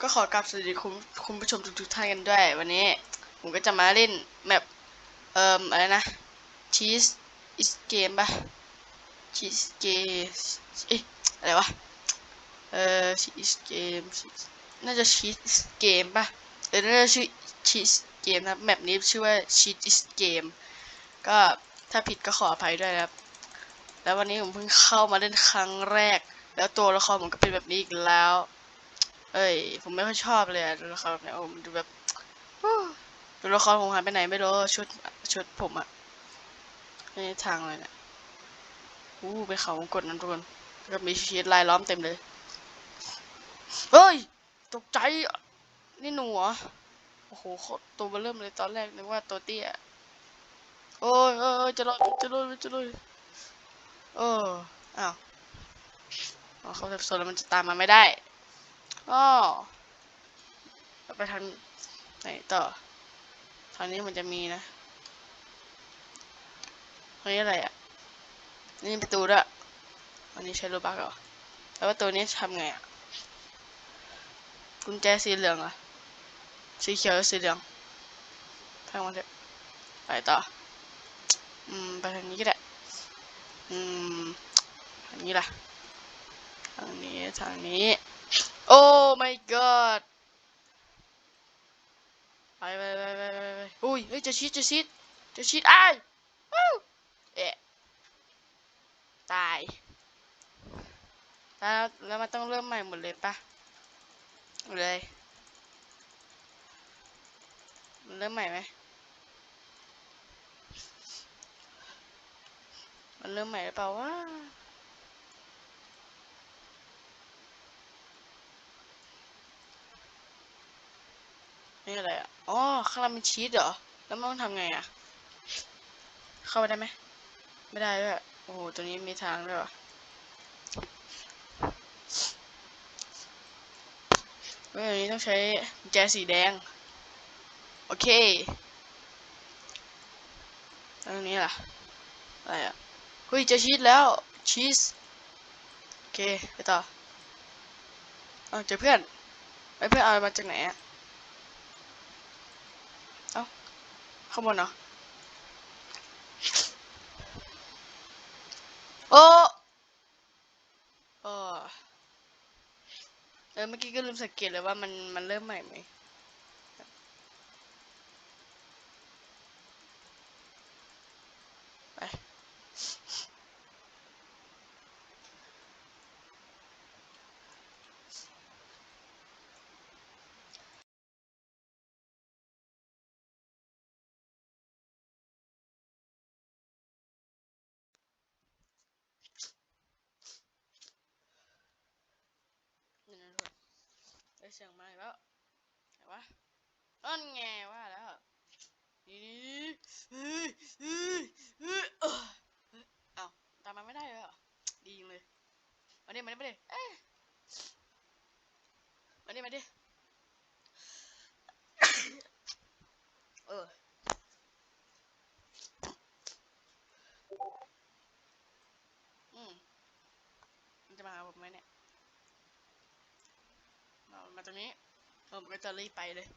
ก็ขอกราบสวัสดีคุณคุณผู้ชมทุกๆท่านกันด้วย วันนี้ ผมก็จะมาเล่นแมปเอ่ออะไรนะ Cheese is game ปะ Cheese game เอ๊ะอะไรวะเอ่อ Cheese game Cheese น่าจะ Cheese is game ปะเออน่าจะชื่อ Cheese game นะแมปนี้ชื่อว่า Cheese is game ก็ถ้าผิดก็ขออภัยด้วยครับ แล้ววันนี้ผมเพิ่งเข้ามาเล่นครั้งแรก แล้วตัวละครผมก็เป็นแบบนี้อีกแล้ว เอ้ย ผมไม่ค่อยชอบเลยตัวละครแบบเนี้ยโอ้มันดูแบบฮู้ตัวละครผมหายไปไหนไม่รู้ชุดชุดผมอะไม่ทางเลยเนี่ยอู้ไปเขากดนั่นทุกคนก็มีชีสลายล้อมเต็มเลยเฮ้ย ตกใจ นี่หนูเหรอ โอ้โหโคตรตัวเบอเริ่มเลยตอนแรกนึกว่าตัวเตี้ยโอ้ยเอ้ยเอ้ยจะรอดจะรอดจะรอดเอออ้าวเขาจะโซนแล้วมันจะตามมาไม่ได้ อ้อเราไปทางไหนต่อทางนี้มันจะมีนะทางนี้อะไรอะ นี่ประตูด้วยอันนี้ใช้โลบักเหรอ แล้วว่าตัวนี้ทำไงอะ กุญแจสีเหลืองอะ สีเขียวสีเหลืองทางมันเถอะไปต่อ อืม ไปทางนี้ก็ได้ อืม ทางนี้ล่ะ ทางนี้ ทางนี้ โอ้ my god ไปไปไปไปไปไปอุ้ยเฮ้ยจะชิดจะชิดจะชิดอ้เอ๊ะตายแล้วแล้วมันต้องเริ่มใหม่หมดเลยปะเลยมันเริ่มใหม่ไหมมันเริ่มใหม่หรือเปล่าวะ นี่อะไรอะอ๋อข้างล่างเป็นชีสเหรอ แล้วมันต้องทำไงอะ เข้าไปได้ไหม ไม่ได้ด้วยโอ้โห ตัวนี้มีทางด้วยวะเฮ้ยอันนี้ต้องใช้แจสีแดง โอเคตรงนี้ล่ะ อะไรอะ เฮ้ย จะชีสแล้ว ชีส โอเค ไปต่อ เอาเจอเพื่อนไอ้เพื่อนเอามาจากไหนอะ เอ้า ข้างบนเนาะโอ้เออเออเมื่อกี้ก็ลืมสังเกตเลยว่ามันมันเริ่มใหม่ไหมไปนี่นะทุกคนได้ เสียงมาอีกแล้วแต่ว่าต้นแงว่าแล้วนี่เฮ้ยเฮ้ยเฮ้ยเอ้าเอ้าตามมาไม่ได้เลยเหรอดีจังเลยมาดิมาดิมาดิเอ้ยมาดิมาดิเออมมันจะมาหาผมไหมเนี่ย มามาตรงนี้ ผมก็จะรีบไปเลย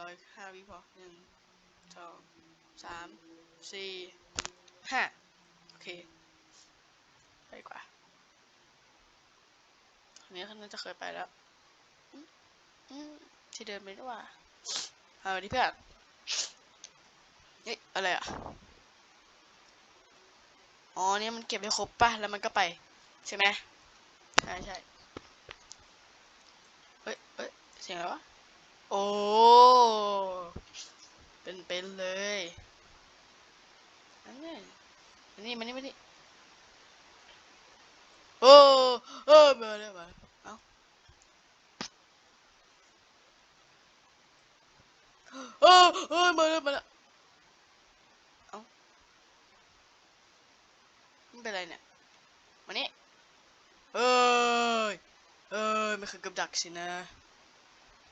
ร้อยห้าวิพอหนึ่งสองสามสี่ห้าโอเค ไปกว่าอันนี้เขาน่าจะเคยไปแล้ว ที่เดินไปนี่ว่าเอาดิเพื่อนเฮ้ยอะไรอะ อ๋อเนี่ยมันเก็บให้ครบป่ะ แล้วมันก็ไป ใช่ไหมใช่ใช่ เสียงอะไรวะ โอ้ เป็นเป็นเลย อันนี้อันนี้มันนี่มันนี่โอ้เออมาแล้วมาเอ้าเออเออมาแล้วมาแล้วเอ้ามันเป็นไรเนี่ยมานี่เอ้ยเอ้ยมันคือกับดักสินะ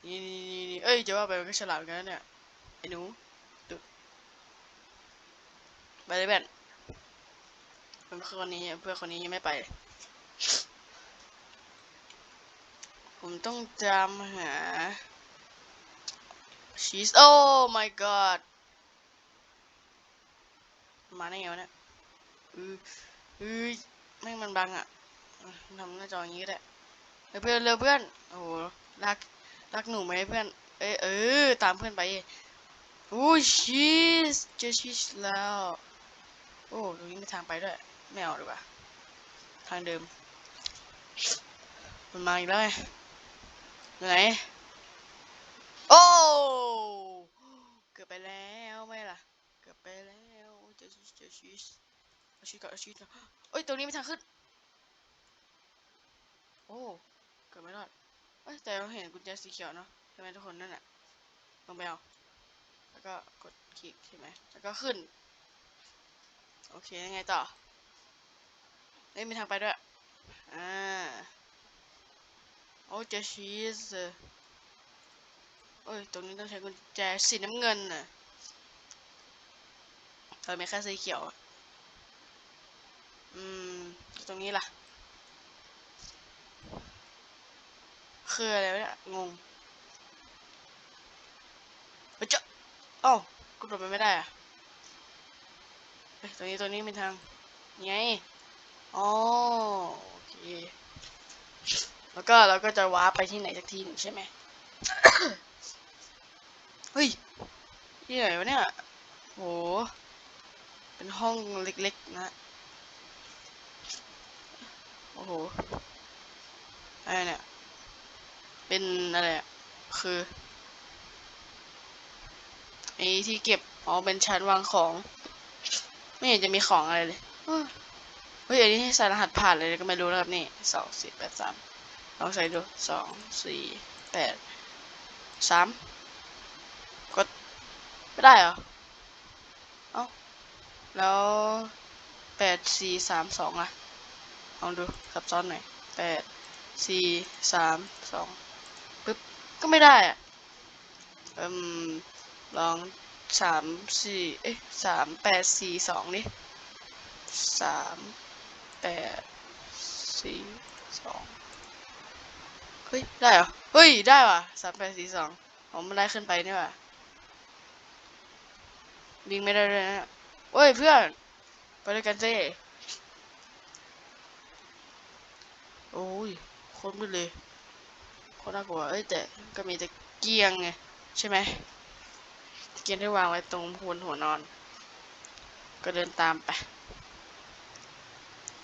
นี่นี่นี่นเอ้ยจะว่าไปมันก็ฉลาดเหมือนกันนะเนี่ยไอ้หนูดูไปเลยแบนเพื่อนคนนี้เพื่อนคนนี้ยังไม่ไป ผมต้องจำหาชีสโอ้ my god มาได้ไงวะเนี่ยอืออือแม่งมันบังอะอะทำหน้าจออย่างนี้ก็ได้เฮ้ยเพื่อนเร็วเพื่อนโอ้โหรัก รักหนูไหมเพื่อน เอ้เออ ตามเพื่อนไปโอ้ชีสเจอชีสแล้ว โอ้ตรงนี้มีทางไปด้วย ไม่เอาดีกว่า ทางเดิม มันมาอีกแล้วไงไหน โอ้ เกือบไปแล้วไม่ล่ะ เกือบไปแล้วเจอชีสเจอชีสเอาชีสก่อนเอาชีสก่อนเอ้ยตรงนี้มีทางขึ้น โอ้ เกือบไม่รอด เอ้ยแต่เราเห็นกุญแจสีเขียวเนาะใช่ไหมทุกคนนั่นแหละลงไปเอาแล้วก็กดคลิกใช่ไหมแล้วก็ขึ้น โอเคยังไงต่อเอ้ยมีทางไปด้วยอ่าโอ้เจอชีสโอ้ยตรงนี้ต้องใช้กุญแจสีน้ำเงินน่ะเออไม่แค่สีเขียวอืมตรงนี้ล่ะ คืออะไรเนี่ยงงเฮ้ยเจ้าเอ้ากดไปไม่ได้อะเฮ้ยตรงนี้ตรงนี้เป็นทางไงอ๋อโอเคแล้วก็เราก็จะว้าร์ปไปที่ไหนสักที่หนึ่งใช่ไหมเฮ้ยที่ไหนวะเนี่ยโหเป็นห้องเล็กๆนะโอ้โหอะไรเนี่ย เป็นอะไรคือไอ้ที่เก็บอ๋อเป็นชั้นวางของ ไม่เห็นจะมีของอะไรเลยเอ้อเฮ้ยอันนี้ให้ใส่รหัสผ่านเลยก็ไม่รู้นะครับนี่สองสี่แปดสามลองใส่ดูสองสี่แปดสามกดไม่ได้เหรอเอ้าแล้วแปดสี่สามสองอะลองดูซับซ้อนหน่อยแปดสี่สามสอง ก็ไม่ได้อะเอืมลองสามสี่เอ๊ะสามแปดสี่สองดิสามแปดสี่สองเฮ้ย ได้เหรอ เฮ้ย ได้ว่ะสามแปดสี่สองผมมันได้ขึ้นไปนี่ว่ะวิ่งไม่ได้เลยนะเฮ้ย เพื่อน ไปด้วยกันสิโอ้ยคตรมืดเลย คตรน่ากลัว เอ้ยแต่ก็มีแต่เกียงไงใช่ไหมเกียงที่วางไว้ตรงหัวหัวนอน ก็เดินตามไป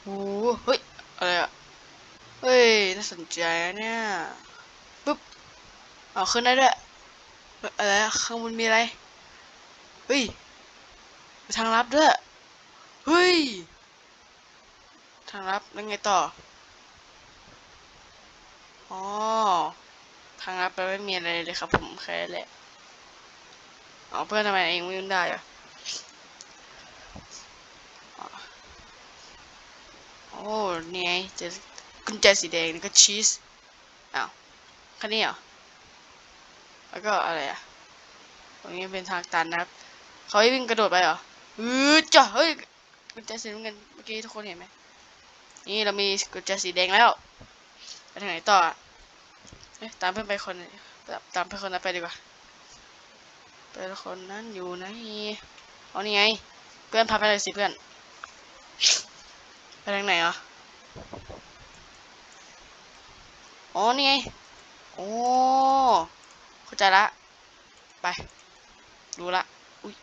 โอ้โหเฮ้ย อะไรอะเฮ้ย น่าสนใจเนี่ยปุ๊บเอาขึ้นได้ด้วยอะไรอะข้างบนมีอะไร เฮ้ยทางลับด้วย เฮ้ย ทางลับแล้วไงต่อ อ๋อ ทางลับไปไม่มีอะไรเลยครับผมแค่แหละอ๋อเพื่อนทำไมเองไม่ยุ่งได้อะอ๋อโอ้นี่ไงเจอกุญแจสีแดงนี่ก็ชีสอ้าวแค่นี้เหรอ แล้วก็อะไรอะ ตรงนี้เป็นทางตันนะครับเขาให้วิ่งกระโดดไปเหรออือจ้ะเฮ้ยกุญแจสีน้ำเงินเมื่อกี้ทุกคนเห็นไหมนี่เรามีกุญแจสีแดงแล้วไปทางไหนต่ออะ เอ๊ะตามเพื่อนไปคนตามเพื่อนคนนั้นไปดีกว่าเพื่อนคนนั้นอยู่ไหนเอ๋อนี่ไง เพื่อนพาไปเลยสิเพื่อน ไปทางไหนอะอ๋อนี่ไง โอ้เข้าใจละ ไปรู้ละ อุ้ย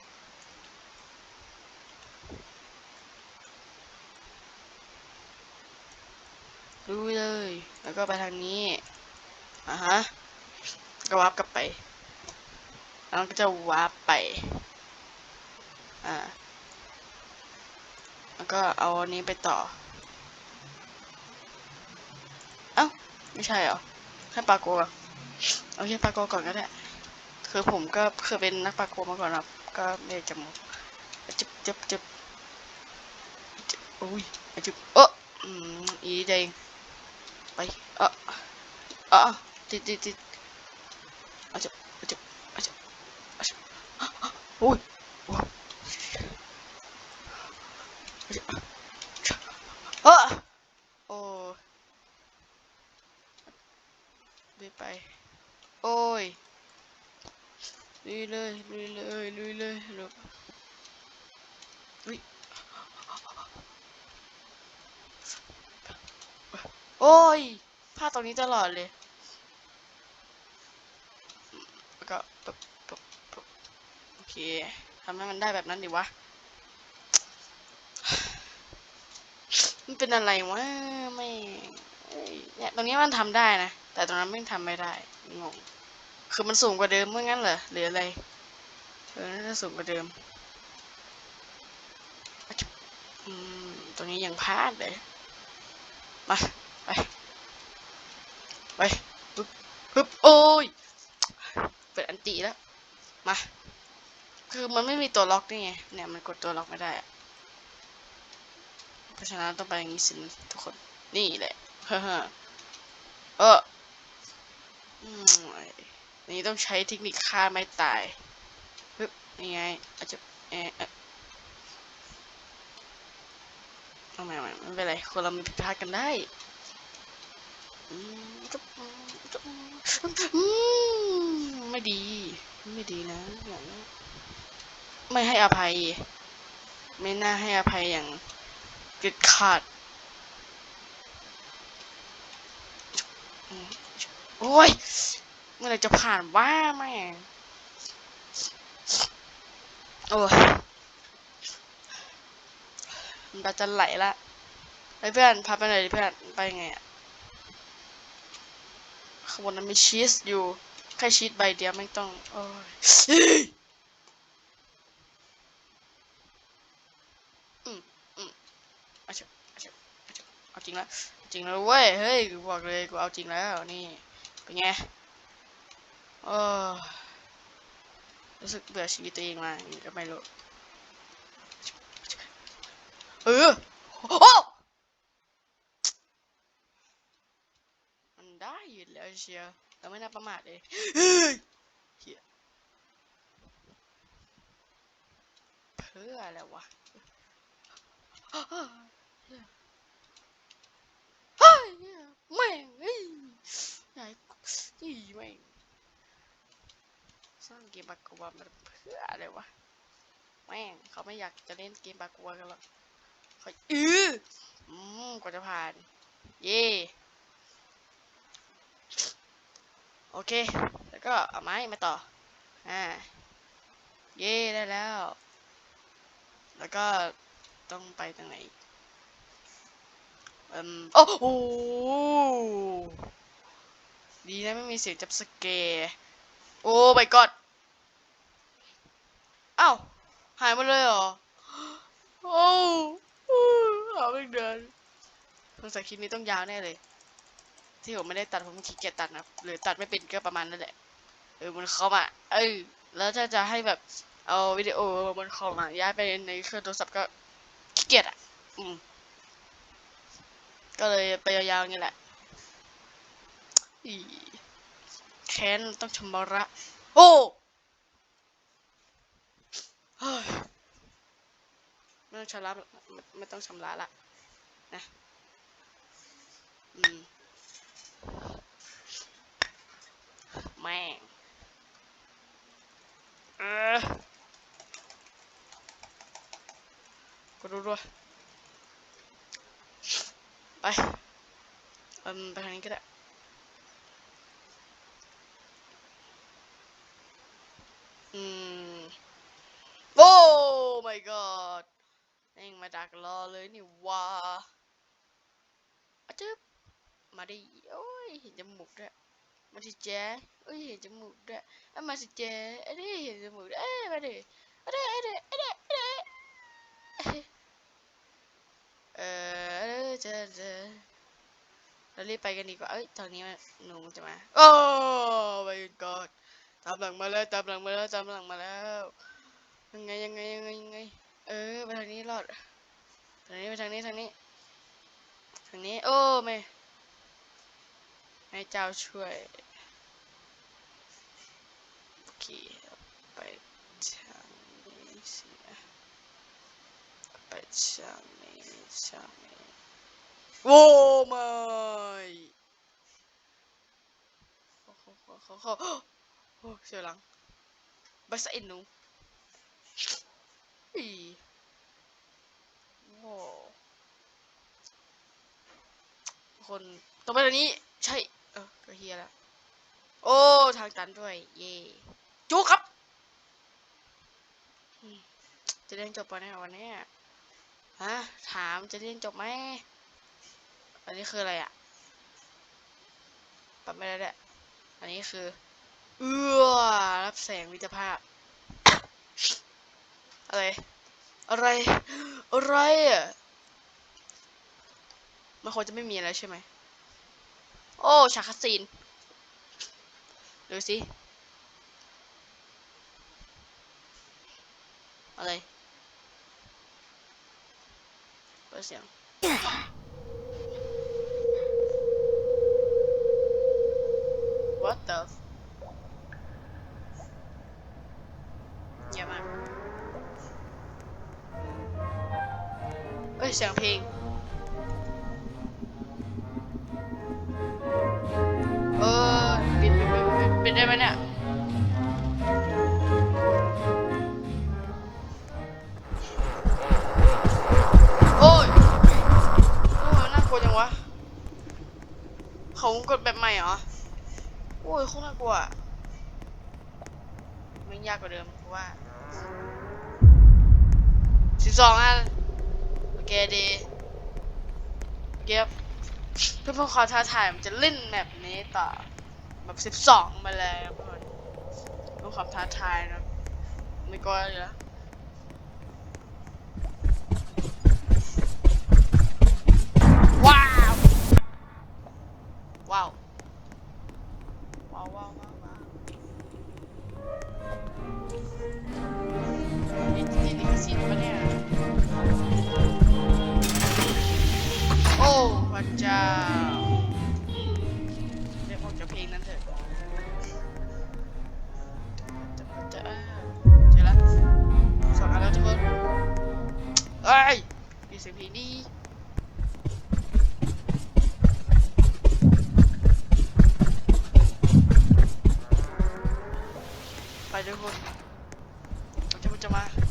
รู้เลย แล้วก็ไปทางนี้ อ่าฮะก็วาร์ปกลับไปแล้วก็จะวาร์ปไป อ่า แล้วก็เอาอันนี้ไปต่อ เอ้า ไม่ใช่เหรอ แค่ปาโกะเอาแค่ปาโกก่อนก็ได้ คือผมก็เคยเป็นนักปาโกมาก่อนครับ ก็ไม่จมูจึบจึบจึบอุ้ยจึบเอออืมอีเดงไป เออเออ ติดติดติดอาจึบเอาจึบเอาจึบเอาจึบอุ้ยว้าวเออโอ้เบรีไป โอ้ยลุยเลยลุยเลยลุยเลยลุยโอ้ยพลาดตรงนี้ตลอดเลยอืมแล้วก็ปึ๊บปึ๊บปึ๊บโอเค ทำให้มันได้แบบนั้นดิวะ มันเป็นอะไรวะไม่เนี่ยตรงนี้มันทำได้นะ แต่ตรงนั้นไม่ทำไม่ได้งงคือมันสูงกว่าเดิมเมื่องั้นเหรอหรืออะไรเออน่าจะสูงกว่าเดิมอะจุ๊บอืมตรงนี้ยังพลาดเลยมาไปไปปึ๊บปึ๊บโอ้ย เปิดอันตีแล้ว มา คือมันไม่มีตัวล็อกนี่ไง เนี่ยมันกดตัวล็อกไม่ได้ เพราะฉะนั้นต้องไปอย่างนี้สินทุกคน นี่แหละ เฮ้อเออนี่ต้องใช้เทคนิคฆ่าไม่ตายปึ๊บนี่ไงอาจจะเออะเอาไม่ไม่ไม่เป็นไร คนเรามีผิดพลาดกันได้ไม่ดี ไม่ดีนะอย่างนี้ ไม่ให้อภัย ไม่น่าให้อภัยอย่างเด็ดขาดโอ้ยเมื่อไรจะผ่านว่าแม่โอ้ยมันจะไหลละไอ้เพื่อนพาไปไหนดิเพื่อนไปไงอะข้างบนนั้นมีชีสอยู่แค่ชีสใบเดียวไม่ต้องโอ้ย อืมอืมเอาเถอะเอาเถอะเอา เถอะจริงแล้วจริงแล้วเว้ย เฮ้ย กูบอกเลยกูเอาจริงแล้วนี่ เป็นไงโอ้รู้สึกเบื่อชีวิตตัวเองมาอย่างนี้ก็ไม่รู้ เออ โอ้มันได้ยู่แล้วเชียวเราไม่น่าประมาทเลยเฮ้ยเหี้ยเพื่ออะไรวะ แม่งเอ้ยไหนอีแม่งสร้างเกมบากัวมันเพื่ออะไรวะแม่งเขาไม่อยากจะเล่นเกมบากัวกันหรอกเขาอืออืมกว่าจะผ่าน เย่โอเค แล้วก็เอาไม้มาต่อ อ่า เย่ได้แล้ว แล้วก็ต้องไปตรงไหน อืมโอ้โหดีนะไม่มีเสียงจับสเกร์โอ้ my god อ้าวหายมดเลยเหรอ โอ้หาไม่เดินสงสัยคลิปนี้ต้องยาวแน่เลย ที่ผมไม่ได้ตัดผมขี้เกียจตัดนะหรือตัดไม่เป็นก็ประมาณนั่นแหละ เออมันเข้ามา เออแล้วถ้าจะให้แบบเอาวิดีโอบนคอมอะย้ายไปในเครื่องโทรศัพท์ก็ขี้เกียจอะ อืม ก็เลยไปยาวๆอย่างนี้แหละอีแค้นต้องชำระโอ้ไม่ต้องชำระไม่ไม่ต้องชำระละนะอืมแม่งเออก็รู้ด้วย ไปอืมไปทางนี้ก็ได้อืมโอ้ my god เองมาดักรอเลยนี่ว่าอะจึ๊บมาดิโอ้ยเห็นจมูกด้วยมาสิแจ๊โอ้ยเห็นจมูกด้วยเอามาสิแจ๊เอ้ยเห็นจมูกด้วยเอ้ยมาดิเอาดิเอาดิเอาดิเอาดิเออเจอเจอเรารีบไปกันดีกว่า เอ้ยตอนนี้มันหนูจะมา โอ้ my god ตามหลังมาแล้ว ตามหลังมาแล้ว ตามหลังมาแล้ว ยังไงยังไงยังไงยังไง เออ ไปทางนี้รอด ทางนี้ไปทางนี้ทางนี้ ทางนี้ โอ้ไม่ให้เจ้าช่วย โอเค ไปทางนี้สิไปทางนี้ทางนี้ โอ้ไม่เขาเขาโอ้เสียหลังบัสอินนูอีโอ้คนต่อไปตอนนี้ใช่ เออก็เฮียแล้ว โอ้ ทางตันด้วย เย่จุกครับ จะเรียนจบปะเนี่ยวันนี้ฮะ ถามจะเรียนจบไหม อันนี้คืออะไรอะปรับไม่ได้แหละอันนี้คือ เอื้อรับแสงวิจภาพ อะไร อะไร อะไรอะมันควรจะไม่มีอะไรใช่ไหม โอ้ ฉากคัสซีนดูสิ อะไรเปิดเสียง What the f- เยี่ยมมากเอ้ยเสียงเพลงเออปิดปิดปิดปิดปิดได้ไหมเนี่ยโอ้ยโอ้ยน่ากลัวจังวะเขากดแบบใหม่เหรอ โอ้ยโคตรน่ากลัวมันยากกว่าเดิมเพราะว่าสิบสองอันโอเคดีเก็บเพื่อเพื่อความท้าทายมันจะเล่นแบบนี้ต่อแบบสิบสองมาแล้วเพื่อนเพื่อความท้าทายนะไม่ก็เลยนะ จะมันจะมา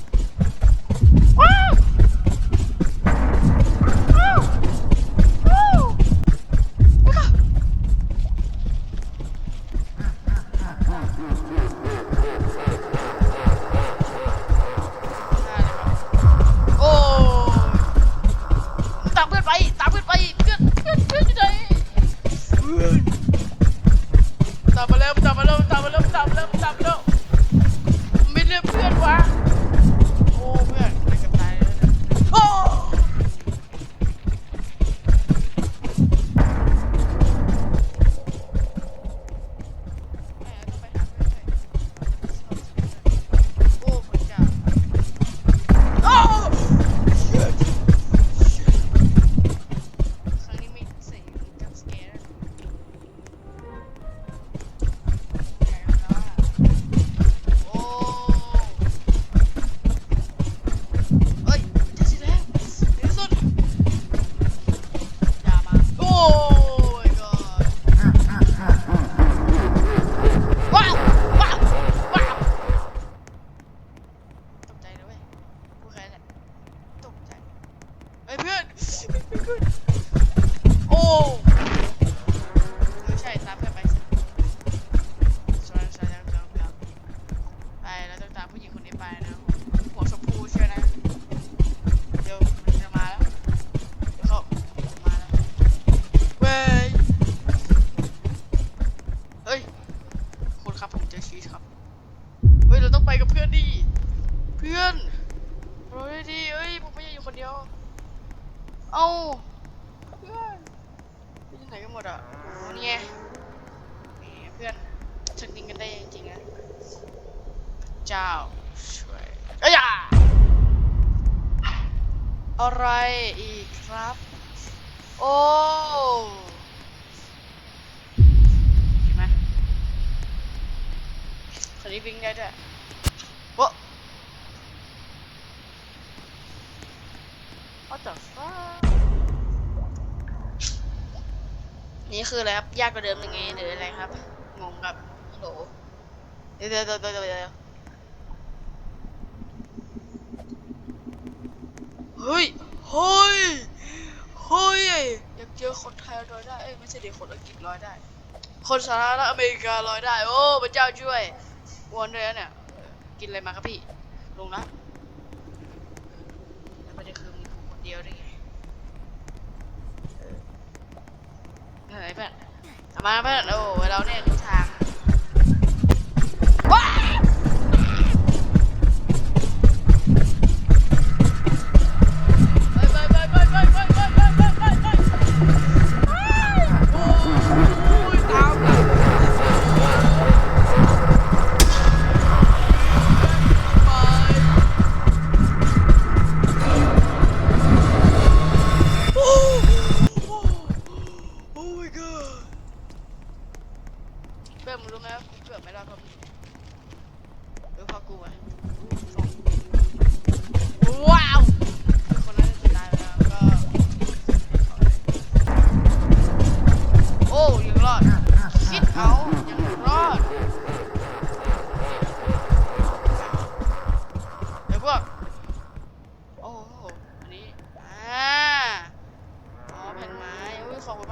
What the fuck นี่คืออะไรครับยากกว่าเดิมยังไงหรืออะไรครับ งงกับโหลเดี๋ยวเดี๋ยวเดี๋ยวเดี๋ยวเฮ้ย เฮ้ย เฮ้ยอยากเจอคนไทยลอยได้ เอ้ยไม่ใช่ดิคนอังกฤษลอยได้ คนสหรัฐอเมริกาลอยได้ โอ้พระเจ้าช่วยวนเลยนะเนี่ย กินอะไรมาครับพี่ ลงนะแล้วประเด็นคือมีผมคนเดียวได้ไงเออไหนเพื่อนทำ มาเพื่อนโอ้เราเนี่ยรู้ทาง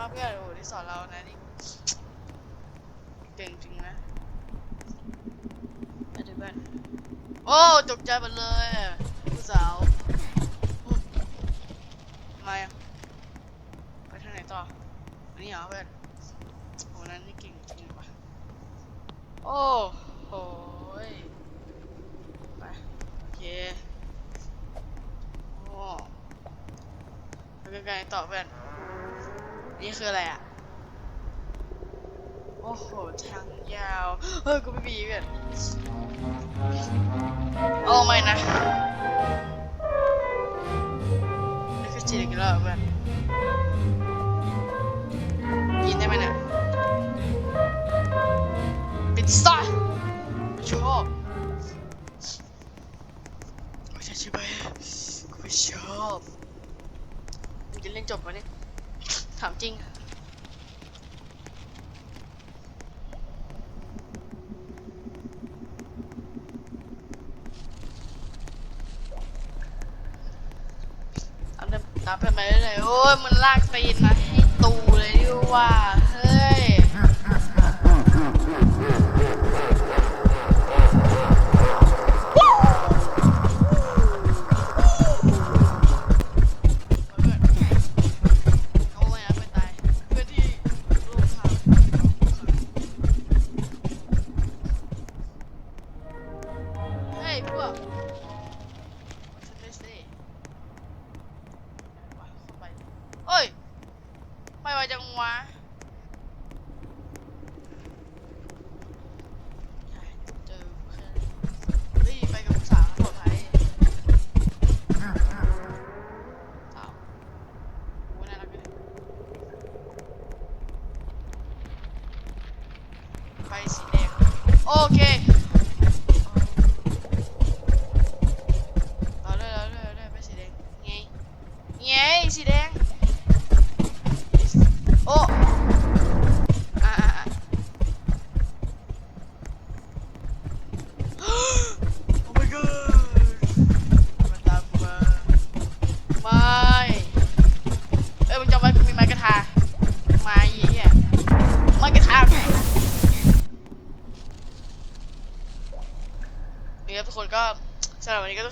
ากเพื่อนโอ้ที่สอนเรานะนี่เก่งจริงนะไปดูบ้านโอ้ตกใจหมดเลยผู้สาวทำไมอะไปทางไหนต่ออันนี้เหรอเพื่อนโอ้นั้นนี่เก่งจริงว่ะโอ้โหไปโอเคโอ้ไปกันไกลต่อเพื่อน นี่คืออะไรอะ โอ้โห ทางยาว เฮ้ย กูไม่มีเพื่อนโอ้ไม่นะนี่คือจีนกันแล้วเหรอเพื่อนยินได้ไหมเนี่ยปิดซ่าชอบไม่ใช่ใช่ไหมกูไม่ชอบมึงจะเล่นจบปะเนี่ย ถามจริงตามเดินตามเพื่อนไปเรื่อยๆโอ้ยมันลากตีนมาให้ตูเลยดิว่า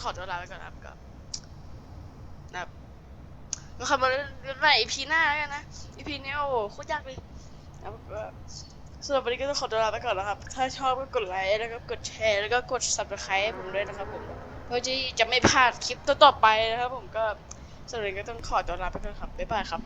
ขอตัวลาไปก่อนนะครับก็นะครับก็คำว่าเรื่องใหม่ EP หน้าแล้วกันนะ EP นี้โอ้โหโคตรยากเลยนะครับสำหรับวันนี้ก็ต้องขอตัวลาไปก่อนนะครับ ถ้าชอบก็กดไลค์แล้วก็กดแชร์แล้วก็กด subscribe ให้ผมด้วยนะครับผม เพื่อที่จะไม่พลาดคลิปต่อๆไปนะครับผมก็สำหรับวันนี้ก็ต้องขอตัวลาไปก่อนครับ บ๊ายบายครับ